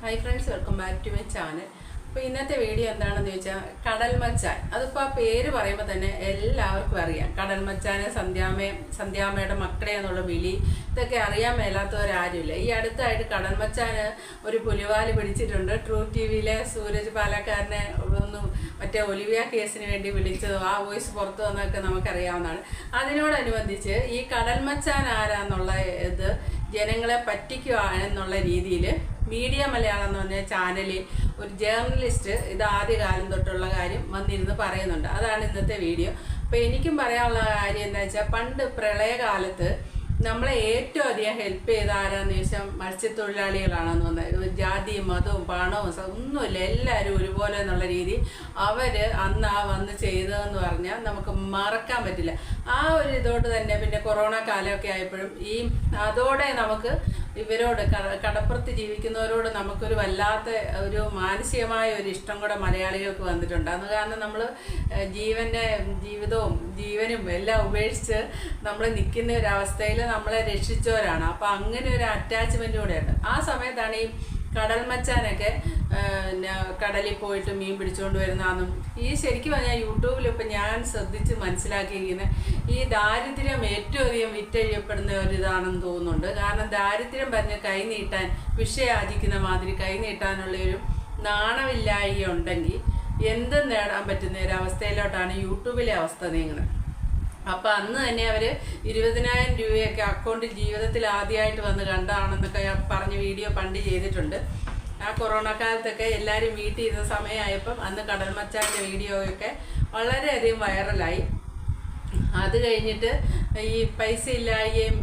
Hi friends welcome back to my channel അപ്പോൾ ഇന്നത്തെ video എന്താണെന്ന് ചോദിച്ചാൽ കടൽ അതിപ്പോൾ ആ പേര് പറയുമ്പോൾ തന്നെ എല്ലാവർക്കും അറിയാം. കടൽ മച്ചാനെ സന്ധ്യാമേ സന്ധ്യാമ്മയുടെ മക്കളെ എന്നുള്ള വിളി ഇതൊക്കെ അറിയാൻ മേലാത്തവരാരുമില്ല. ഈ അടുത്തായിട്ട് കടൽ മച്ചാന് ഒരു പുലിവാൽ പിടിച്ചിട്ടുണ്ട്. ട്രൂ ടി വിയിലെ സൂരജ് പാലക്കാരനെ ഒന്ന് മറ്റേ ഒലിവിയ കേസിന് വേണ്ടി വിളിച്ചതോ ആ വോയിസ് പുറത്തു വന്നതൊക്കെ നമുക്കറിയാവുന്നതാണ്. അതിനോടനുബന്ധിച്ച് ഈ കടൽ ആരാന്നുള്ള ഇത് ജനങ്ങളെ പറ്റിക്കുക എന്നുള്ള രീതിയിൽ മീഡിയ മലയാളം എന്ന് പറഞ്ഞ ചാനലിൽ ഒരു ജേർണലിസ്റ്റ് ഇത് ആദ്യകാലം തൊട്ടുള്ള കാര്യം വന്നിരുന്ന് പറയുന്നുണ്ട്. അതാണ് ഇന്നത്തെ വീഡിയോ അപ്പോൾ എനിക്കും പറയാനുള്ള കാര്യം എന്താ വെച്ചാൽ പണ്ട് പ്രളയകാലത്ത് നമ്മളെ ഏറ്റവും അധികം ഹെൽപ്പ് ചെയ്ത ആരാന്ന് ചോദിച്ചാൽ മത്സ്യത്തൊഴിലാളികളാണെന്ന് തോന്നുന്നത് ജാതിയും മതവും പണവും ഒന്നുമില്ല. എല്ലാവരും ഒരുപോലെ എന്നുള്ള രീതി അവർ അന്ന് ആ വന്ന് ചെയ്തതെന്ന് പറഞ്ഞാൽ നമുക്ക് മറക്കാൻ പറ്റില്ല. ആ ഒരു ഇതോട് തന്നെ പിന്നെ കൊറോണ കാലമൊക്കെ ആയപ്പോഴും ഈ അതോടെ നമുക്ക് ഇവരോട് കടപ്പുറത്ത് ജീവിക്കുന്നവരോട് നമുക്കൊരു വല്ലാത്ത ഒരു മാനസികമായ ഒരു ഇഷ്ടം കൂടെ മലയാളികൾക്ക് വന്നിട്ടുണ്ട്. അത് കാരണം നമ്മൾ ജീവന്റെ ജീവിതവും ജീവനും എല്ലാം ഉപേക്ഷിച്ച് നമ്മൾ നിൽക്കുന്ന ഒരു അവസ്ഥയിൽ നമ്മളെ രക്ഷിച്ചവരാണ്. അപ്പോൾ അങ്ങനെ ഒരു അറ്റാച്ച്മെന്റ് കൂടെയുണ്ട്. ആ സമയത്താണ് ഈ കടൽ മച്ചാനൊക്കെ പിന്നെ കടലിൽ പോയിട്ട് മീൻ പിടിച്ചുകൊണ്ട് വരുന്നതെന്നും ഈ ശരിക്കും പറഞ്ഞാൽ യൂട്യൂബിൽ ഇപ്പം ഞാൻ ശ്രദ്ധിച്ച് മനസ്സിലാക്കിയിരിക്കുന്നത് ഈ ദാരിദ്ര്യം ഏറ്റവും അധികം വിറ്റഴിയപ്പെടുന്ന ഒരു ഇതാണെന്ന് തോന്നുന്നുണ്ട്. കാരണം ദാരിദ്ര്യം പറഞ്ഞ് കൈ നീട്ടാൻ വിഷയാചിക്കുന്ന മാതിരി കൈ നീട്ടാനുള്ള ഒരു നാണമില്ലായി ഉണ്ടെങ്കിൽ എന്തും നേടാൻ പറ്റുന്ന ഒരു അവസ്ഥയിലോട്ടാണ് യൂട്യൂബിലെ അവസ്ഥ നീങ്ങുന്നത്. അപ്പൊ അന്ന് തന്നെ അവർ ഇരുപതിനായിരം രൂപയൊക്കെ അക്കൗണ്ടിൽ ജീവിതത്തിൽ ആദ്യമായിട്ട് വന്ന് കണ്ടാണെന്നൊക്കെ പറഞ്ഞ് വീഡിയോ പണ്ട് ചെയ്തിട്ടുണ്ട്. ആ കൊറോണ കാലത്തൊക്കെ എല്ലാവരും വീട്ടിൽ ഇരുന്ന സമയമായപ്പം അന്ന് കടൽ മച്ചാന്റെ വീഡിയോയൊക്കെ വളരെയധികം വൈറലായി അത് കഴിഞ്ഞിട്ട് ഈ പൈസ ഇല്ലായ്മയും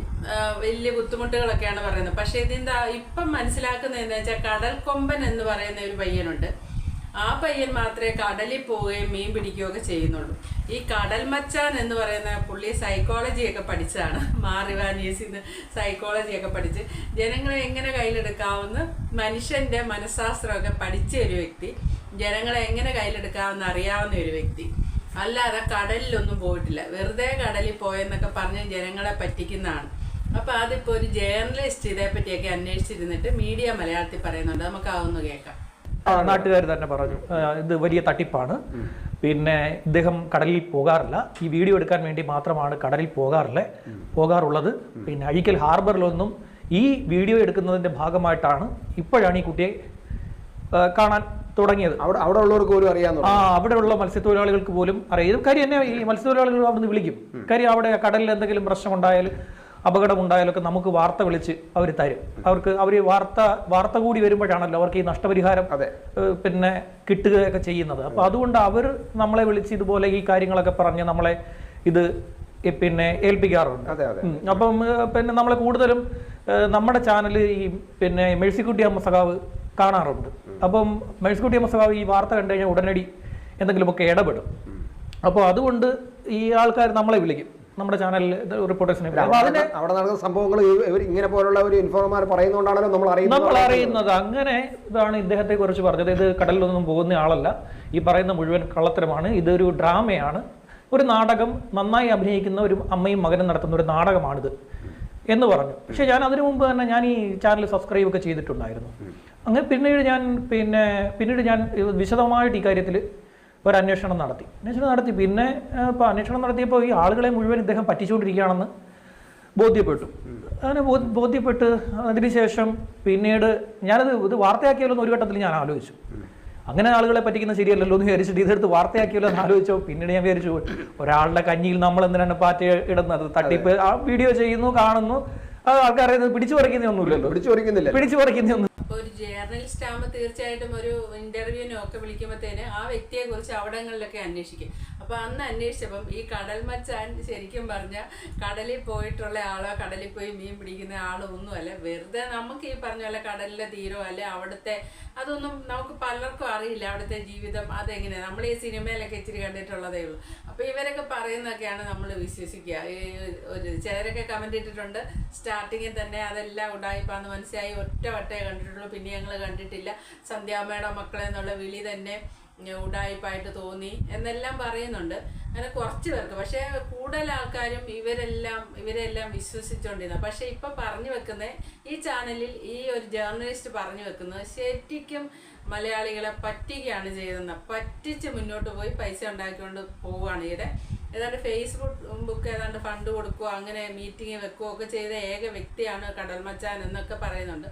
വലിയ ബുദ്ധിമുട്ടുകളൊക്കെയാണ് പറയുന്നത്. പക്ഷേ ഇതിന്റെ ഇപ്പം മനസ്സിലാക്കുന്നത് എന്താ വെച്ചാൽ കടൽ കൊമ്പൻ എന്ന് പറയുന്ന ഒരു പയ്യനുണ്ട്. ആ പയ്യൻ മാത്രമേ കടലിൽ പോവുകയും മീൻ പിടിക്കുകയൊക്കെ ചെയ്യുന്നുള്ളൂ. ഈ കടൽ മച്ചാൻ എന്ന് പറയുന്ന പുള്ളി സൈക്കോളജിയൊക്കെ പഠിച്ചതാണ്. മാറിവാനീസിൽ നിന്ന് സൈക്കോളജിയൊക്കെ പഠിച്ച്. ജനങ്ങളെ എങ്ങനെ കയ്യിലെടുക്കാവുന്ന മനുഷ്യന്റെ മനഃശാസ്ത്രമൊക്കെ പഠിച്ച ഒരു വ്യക്തി ജനങ്ങളെ എങ്ങനെ കയ്യിലെടുക്കാമെന്ന് അറിയാവുന്ന ഒരു വ്യക്തി. അല്ലാതെ കടലിലൊന്നും പോയിട്ടില്ല. വെറുതെ കടലിൽ പോയെന്നൊക്കെ പറഞ്ഞ് ജനങ്ങളെ പറ്റിക്കുന്നതാണ്. അപ്പൊ അതിപ്പോ ഒരു ജേർണലിസ്റ്റ് ഇതേപ്പറ്റിയൊക്കെ അന്വേഷിച്ചിരുന്നിട്ട് മീഡിയ മലയാളത്തിൽ പറയുന്നുണ്ട്. നമുക്ക് അതൊന്ന് കേൾക്കാം. ആ നാട്ടുകാർ തന്നെ പറഞ്ഞു. ഇത് വലിയ തട്ടിപ്പാണ്. പിന്നെ ഇദ്ദേഹം കടലിൽ പോകാറില്ല. ഈ വീഡിയോ എടുക്കാൻ വേണ്ടി മാത്രമാണ് കടലിൽ പോകാറില്ലേ? പോകാറുള്ളത്. പിന്നെ അഴീക്കൽ ഹാർബറിലൊന്നും ഈ വീഡിയോ എടുക്കുന്നതിന്റെ ഭാഗമായിട്ടാണ് ഇപ്പോഴാണ് ഈ കുട്ടിയെ കാണാൻ തുടങ്ങിയത്. അവിടെ അവിടെ ഉള്ളവർക്ക് പോലും അറിയാം ആ അവിടെയുള്ള മത്സ്യത്തൊഴിലാളികൾക്ക് പോലും അറിയാം. കാര്യം എന്നെ ഈ മത്സ്യത്തൊഴിലാളികൾ അവിടുന്ന് വിളിക്കും. കാര്യം അവിടെ കടലിൽ എന്തെങ്കിലും പ്രശ്നം ഉണ്ടായാൽ അപകടം ഉണ്ടായാലൊക്കെ നമുക്ക് വാർത്ത വിളിച്ച് അവർ തരും. അവർക്ക് അവർ വാർത്ത വാർത്ത കൂടി വരുമ്പോഴാണല്ലോ അവർക്ക് ഈ നഷ്ടപരിഹാരം. പിന്നെ കിട്ടുകയൊക്കെ ചെയ്യുന്നത്. അപ്പൊ അതുകൊണ്ട് അവർ നമ്മളെ വിളിച്ച് ഇതുപോലെ ഈ കാര്യങ്ങളൊക്കെ പറഞ്ഞ് നമ്മളെ ഇത് പിന്നെ ഏൽപ്പിക്കാറുണ്ട്. അപ്പം പിന്നെ നമ്മളെ കൂടുതലും നമ്മുടെ ചാനൽ ഈ പിന്നെ മേഴ്സിക്കുട്ടി അമ്മ സഖാവ് കാണാറുണ്ട്. അപ്പം മേഴ്സിക്കുട്ടി അമ്മ സഖാവ് ഈ വാർത്ത കണ്ടു കഴിഞ്ഞാൽ ഉടനടി എന്തെങ്കിലുമൊക്കെ ഇടപെടും. അപ്പോൾ അതുകൊണ്ട് ഈ ആൾക്കാർ നമ്മളെ വിളിക്കും. നമ്മുടെ ചാനലിൽ റിപ്പോർട്ടേഴ്സിനെ. അവിടെ നടന്ന നടക്കുന്ന സംഭവങ്ങൾ ഇങ്ങനെ പോലുള്ള ഒരു ഇൻഫോർമർ പറയുന്നതുകൊണ്ടാണല്ലോ നമ്മൾ അറിയുന്നത് നമ്മൾ അറിയുന്നത്. അങ്ങനെ ഇതാണ് ഇദ്ദേഹത്തെ കുറിച്ച് പറഞ്ഞത്. ഇത് കടലിലൊന്നും പോകുന്ന ആളല്ല. ഈ പറയുന്ന മുഴുവൻ കള്ളത്തരമാണ്. ഇതൊരു ഡ്രാമയാണ്. ഒരു നാടകം നന്നായി അഭിനയിക്കുന്ന ഒരു അമ്മയും മകനും നടത്തുന്ന ഒരു നാടകമാണിത് എന്ന് പറഞ്ഞു. പക്ഷേ ഞാൻ അതിനു മുമ്പ് തന്നെ ഞാൻ ഈ ചാനൽ സബ്സ്ക്രൈബ് ഒക്കെ ചെയ്തിട്ടുണ്ടായിരുന്നു. അങ്ങനെ പിന്നീട് ഞാൻ പിന്നെ പിന്നീട് ഞാൻ വിശദമായിട്ട് ഈ കാര്യത്തിൽ ഒരു അന്വേഷണം നടത്തി. അന്വേഷണം നടത്തി. പിന്നെ ഇപ്പോൾ അന്വേഷണം നടത്തിയപ്പോൾ ഈ ആളുകളെ മുഴുവൻ ഇദ്ദേഹം പറ്റിച്ചുകൊണ്ടിരിക്കുകയാണെന്ന് ബോധ്യപ്പെട്ടു. അങ്ങനെ ബോധ്യപ്പെട്ട് അതിനുശേഷം പിന്നീട് ഞാനത് ഇത് വാർത്തയാക്കിയാലോ എന്ന് ഒരു ഘട്ടത്തിൽ ഞാൻ ആലോചിച്ചു. അങ്ങനെ ആളുകളെ പറ്റിക്കുന്ന ശരിയല്ലല്ലോ എന്ന് വിചാരിച്ചിട്ട് ഇതെടുത്ത് വാർത്തയാക്കിയല്ലോ എന്ന് ആലോചിച്ചോ പിന്നീട് ഞാൻ വിചാരിച്ചു ഒരാളുടെ കഞ്ഞിയിൽ നമ്മൾ എന്തിനാണ് പാറ്റ ഇടുന്നത്? തട്ടിപ്പ് ആ വീഡിയോ ചെയ്യുന്നു കാണുന്നു. അത് ആൾക്കാരെ പിടിച്ചു പറിക്കുന്നൊന്നുമില്ലല്ലോ പിടിച്ചു പറിക്കുന്നില്ല. പിടിച്ചു പറിക്കുന്നൊന്നും അപ്പോൾ ഒരു ജേർണലിസ്റ്റ് ആകുമ്പോൾ തീർച്ചയായിട്ടും ഒരു ഇന്റർവ്യൂവിനും ഒക്കെ വിളിക്കുമ്പോഴത്തേന് ആ വ്യക്തിയെ കുറിച്ച് അവിടങ്ങളിലൊക്കെ അന്വേഷിക്കും. അപ്പോൾ അന്ന് അന്വേഷിച്ചപ്പം ഈ കടൽ മച്ചാൻ ശരിക്കും പറഞ്ഞ കടലിൽ പോയിട്ടുള്ള ആളോ കടലിൽ പോയി മീൻ പിടിക്കുന്ന ആളോ ഒന്നുമല്ല. വെറുതെ നമുക്ക് ഈ പറഞ്ഞ പോലെ കടലിലെ തീരോ അല്ലെ അവിടുത്തെ അതൊന്നും നമുക്ക് പലർക്കും അറിയില്ല. അവിടുത്തെ ജീവിതം അതെങ്ങനെയാണ് നമ്മൾ ഈ സിനിമയിലൊക്കെ ഇച്ചിരി കണ്ടിട്ടുള്ളതേ ഉള്ളൂ. അപ്പൊ ഇവരൊക്കെ പറയുന്നതൊക്കെയാണ് നമ്മൾ വിശ്വസിക്കുക. ഈ ഒരു ചിലരൊക്കെ കമന്റ് ഇട്ടിട്ടുണ്ട് സ്റ്റാർട്ടിങ്ങിൽ തന്നെ അതെല്ലാം ഉടായിപ്പാന്ന് മനസ്സിലായി ഒറ്റ വട്ടേ കണ്ടിട്ടുള്ളൂ. പിന്നെ ഞങ്ങൾ കണ്ടിട്ടില്ല. സന്ധ്യാമ്മയുടെ മക്കളെ എന്നുള്ള വിളി തന്നെ ഉടായ്പായിട്ട് തോന്നി എന്നെല്ലാം പറയുന്നുണ്ട്. അങ്ങനെ കുറച്ച് പേർക്ക്. പക്ഷേ കൂടുതൽ ആൾക്കാരും ഇവരെല്ലാം ഇവരെല്ലാം വിശ്വസിച്ചുകൊണ്ടിരുന്ന പക്ഷേ ഇപ്പം പറഞ്ഞു വെക്കുന്നത് ഈ ചാനലിൽ ഈ ഒരു ജേർണലിസ്റ്റ് പറഞ്ഞു വെക്കുന്നത് ശരിക്കും മലയാളികളെ പറ്റിക്കുകയാണ് ചെയ്തതെന്ന്. പറ്റിച്ച് മുന്നോട്ട് പോയി പൈസ ഉണ്ടാക്കിക്കൊണ്ട് പോവുകയാണ് ചെയ്തത് ഏതാണ്ട് ഫേസ്ബുക്ക് ബുക്ക് ഏതാണ്ട് ഫണ്ട് കൊടുക്കുകയോ അങ്ങനെ മീറ്റിംഗ് വെക്കുകയോ ഒക്കെ ചെയ്ത ഏക വ്യക്തിയാണ് കടൽ മച്ചാൻ എന്നൊക്കെ പറയുന്നുണ്ട്.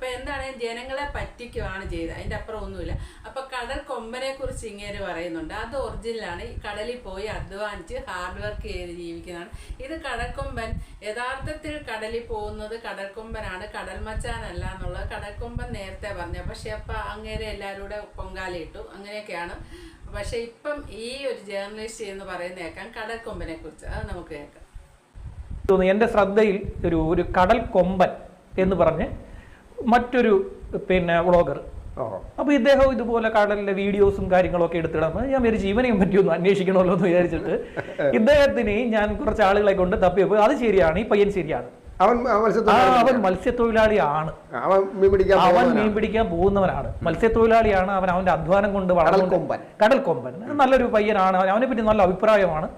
അപ്പൊ എന്താണ്? ജനങ്ങളെ പറ്റിക്കുവാണ് ചെയ്തത്. അതിന്റെ അപ്പുറം ഒന്നുമില്ല. അപ്പൊ കടൽ കൊമ്പനെ കുറിച്ച് ഇങ്ങനെ പറയുന്നുണ്ട്. അത് ഒറിജിനലാണ് ഈ കടലിൽ പോയി അധ്വാനിച്ച് ഹാർഡ് വർക്ക് ചെയ്ത് ജീവിക്കുന്നതാണ്. ഇത് കടൽക്കൊമ്പൻ യഥാർത്ഥത്തിൽ കടലിൽ പോകുന്നത് കടൽക്കൊമ്പനാണ്. കടൽ മച്ചാനല്ല എന്നുള്ളത് കടൽക്കൊമ്പൻ നേരത്തെ പറഞ്ഞു. പക്ഷെ അപ്പൊ അങ്ങേരെ എല്ലാവരും കൂടെ പൊങ്കാലയിട്ടു. അങ്ങനെയൊക്കെയാണ്. പക്ഷെ ഇപ്പം ഈ ഒരു ജേർണലിസ്റ്റ് എന്ന് പറയുന്ന കേൾക്കാം. കടൽക്കൊമ്പനെ കുറിച്ച്. അത് നമുക്ക് കേൾക്കാം. എന്റെ ശ്രദ്ധയിൽ ഒരു ഒരു കടൽ കൊമ്പൻ എന്ന് പറഞ്ഞ് മറ്റൊരു പിന്നെ വ്ളോഗർ. അപ്പൊ അപ്പോൾ ഇദ്ദേഹം ഇതുപോലെ കടലിലെ വീഡിയോസും കാര്യങ്ങളൊക്കെ എടുത്തിടാം ഞാൻ വിചാരിച്ചു ഇവനെയും പറ്റിയൊന്നും അന്വേഷിക്കണമല്ലോ എന്ന് വിചാരിച്ചിട്ട് ഇദ്ദേഹത്തിന് ഞാൻ കുറച്ച് ആളുകളെ കൊണ്ട് തപ്പിയപ്പോൾ അത് ശരിയാണ് ഈ പയ്യൻ ശരിയാണ്. അവൻ അവൻ മത്സ്യത്തൊഴിലാളിയാണ്. അവൻ മീൻ പിടിക്കാൻ പോകുന്നവനാണ്. മത്സ്യത്തൊഴിലാളിയാണ് അവൻ അവന്റെ അധ്വാനം കൊണ്ട് വളർന്നു കടൽ കടൽക്കൊമ്പൻ. നല്ലൊരു പയ്യനാണ് അവനെ പറ്റി നല്ല അഭിപ്രായമാണ്.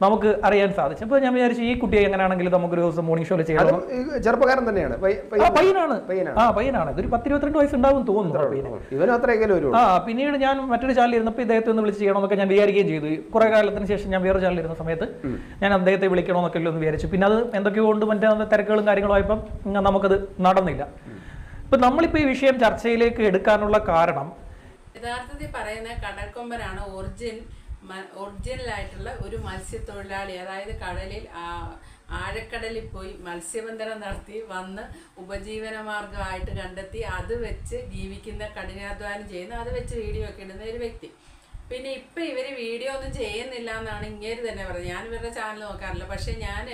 നമുക്ക് അറിയാൻ സാധിച്ചു. അപ്പൊ ഞാൻ വിചാരിച്ചു ഈ കുട്ടിയെ എങ്ങനെയാണെങ്കിലും നമുക്കൊരു ദിവസം മോർണിംഗ് ഷോയിൽ ചെയ്യാം ചെയ്യണം ചെറുപ്പക്കാരൻ തന്നെയാണ്. പയ്യനാണ്. പയ്യനാണ്. ആ പയ്യനാണ്. ഇതൊരു പത്തിരുപത്തിരണ്ട് വയസ്സുണ്ടാവും തോന്നുന്നു ആ പിന്നീട് ഞാൻ മറ്റൊരു ചാനലിൽ ഇരുന്നപ്പോൾ ഇദ്ദേഹത്തെ ഒന്ന് വിളിച്ച് ചെയ്യണമെന്നൊക്കെ ഞാൻ വിചാരിക്കുകയും ചെയ്തു. കുറെ കാലത്തിന് ശേഷം ഞാൻ വേറെ ചാനലിൽ ഇരുന്ന സമയത്ത് ഞാൻ അദ്ദേഹത്തെ വിളിക്കണമെന്നൊക്കെ ഒന്ന് വിചാരിച്ചു. പിന്നെ അത് എന്തൊക്കെയോ കൊണ്ട് മറ്റേ തിരക്കുകളും കാര്യങ്ങളും ആയപ്പം ഉം, നമുക്കത് നടന്നില്ല. ഇപ്പൊ നമ്മളിപ്പോ ഈ വിഷയം ചർച്ചയിലേക്ക് എടുക്കാനുള്ള കാരണം യഥാർത്ഥത്തിൽ പറയുന്ന കടൽക്കൊമ്പനാണ് ഒറിജിൻ. ഒറിജിനൽ ആയിട്ടുള്ള ഒരു മത്സ്യത്തൊഴിലാളി അതായത് കടലിൽ ആഴക്കടലിൽ പോയി മത്സ്യബന്ധനം നടത്തി വന്ന് ഉപജീവന മാർഗമായിട്ട് കണ്ടെത്തി അത് വെച്ച് ജീവിക്കുന്ന കഠിനാധ്വാനം ചെയ്യുന്ന അത് വെച്ച് വീഡിയോ ഒക്കെ ഇടുന്ന ഒരു വ്യക്തി. പിന്നെ ഇപ്പം ഇവർ വീഡിയോ ഒന്നും ചെയ്യുന്നില്ല എന്നാണ് ഇങ്ങേര് തന്നെ പറഞ്ഞത്. ഞാൻ ഇവരുടെ ചാനൽ നോക്കാറില്ല. പക്ഷെ ഞാൻ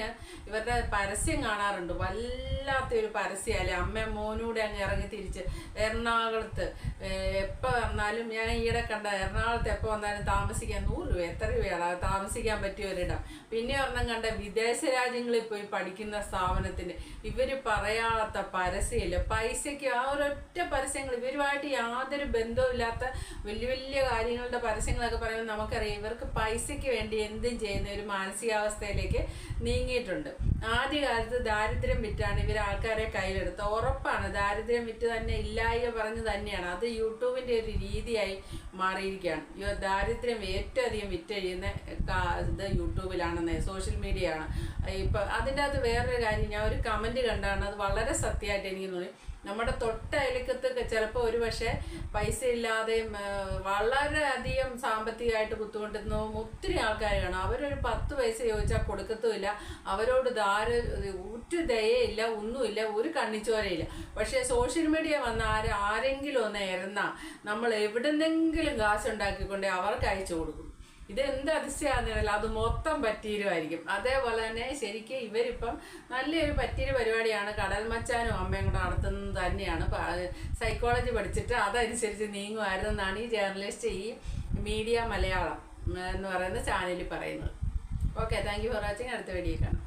ഇവരുടെ പരസ്യം കാണാറുണ്ട്. വല്ലാത്തൊരു പരസ്യമല്ലേ അമ്മ മോനൂടെ അങ്ങ് ഇറങ്ങി തിരിച്ച് എറണാകുളത്ത്. എപ്പോൾ എപ്പോ വന്നാലും ഞാൻ ഈയിടെ കണ്ട എറണാകുളത്ത് എപ്പോൾ വന്നാലും താമസിക്കാൻ നൂറ് രൂപ എത്ര രൂപയാണ് താമസിക്കാൻ പറ്റിയ ഒരിടം പിന്നെ ഒരെണ്ണം കണ്ട വിദേശ രാജ്യങ്ങളിൽ പോയി പഠിക്കുന്ന സ്ഥാപനത്തിന് ഇവർ പറയാത്ത പരസ്യമില്ല. പൈസയ്ക്ക് ആ ഒരൊറ്റ പരസ്യങ്ങൾ ഇവരുമായിട്ട് യാതൊരു ബന്ധവുമില്ലാത്ത വലിയ വലിയ കാര്യങ്ങളുടെ പരസ്യങ്ങളൊക്കെ പറയുമ്പോൾ നമുക്കറിയാം ഇവർക്ക് പൈസയ്ക്ക് വേണ്ടി എന്തും ചെയ്യുന്ന ഒരു മാനസികാവസ്ഥയിലേക്ക് നീങ്ങിയിട്ടുണ്ട്. ആദ്യകാലത്ത് ദാരിദ്ര്യം വിറ്റാണ് ഇവർ ആൾക്കാരെ കയ്യിലെടുത്ത്. ഉറപ്പാണ് ദാരിദ്ര്യം വിറ്റ് തന്നെ ഇല്ലായ്മ പറഞ്ഞ് തന്നെയാണ്. അത് യൂട്യൂബിന്റെ ഒരു രീതിയായി മാറിയിരിക്കുകയാണ്. ദാരിദ്ര്യം ഏറ്റവും അധികം വിറ്റഴിയുന്ന ഇത് യൂട്യൂബിലാണെന്ന് സോഷ്യൽ മീഡിയ ആണ് ഇപ്പം അതിന്റെ അകത്ത് വേറൊരു കാര്യം ഞാൻ ഒരു കമന്റ് കണ്ടാണ്. അത് വളരെ സത്യമായിട്ട് എനിക്ക് തോന്നി. നമ്മുടെ തൊട്ട അയലക്കത്ത് ചിലപ്പോൾ ഒരു പക്ഷേ പൈസ ആ, വളരെയധികം സാമ്പത്തികമായിട്ട് കുത്തുകൊണ്ടിരുന്ന ഒത്തിരി ആൾക്കാർ കാണും അവരൊരു പത്ത് പൈസ ചോദിച്ചാൽ കൊടുക്കത്തുമില്ല. അവരോട് ധാര ഒറ്റ ദയയില്ല ഒന്നുമില്ല ഒരു കണ്ണിച്ചോരയില്ല. പക്ഷേ സോഷ്യൽ മീഡിയ വന്ന ആര് ആരെങ്കിലും ഒന്ന് ഇരുന്നാൽ നമ്മൾ എവിടെന്നെങ്കിലും കാശ് ഉണ്ടാക്കിക്കൊണ്ട് അവർക്ക് അയച്ചു കൊടുക്കും. ഇത് എന്ത് അതിശയാണെന്നല്ല അത് മൊത്തം പറ്റീരുമായിരിക്കും അതേപോലെ തന്നെ ശരിക്കും ഇവരിപ്പം നല്ലൊരു പറ്റീര് പരിപാടിയാണ്. കടൽ മച്ചാനും അമ്മയും കൂടെ നടത്തുന്നത് തന്നെയാണ്. സൈക്കോളജി പഠിച്ചിട്ട് അതനുസരിച്ച് നീങ്ങുമായിരുന്നു എന്നാണ് ഈ ജേർണലിസ്റ്റ് ഈ മീഡിയ മലയാളം എന്ന് പറയുന്ന ചാനലിൽ പറയുന്നത്. Okay thank you for watching അടുത്ത വീഡിയോ കാണാം.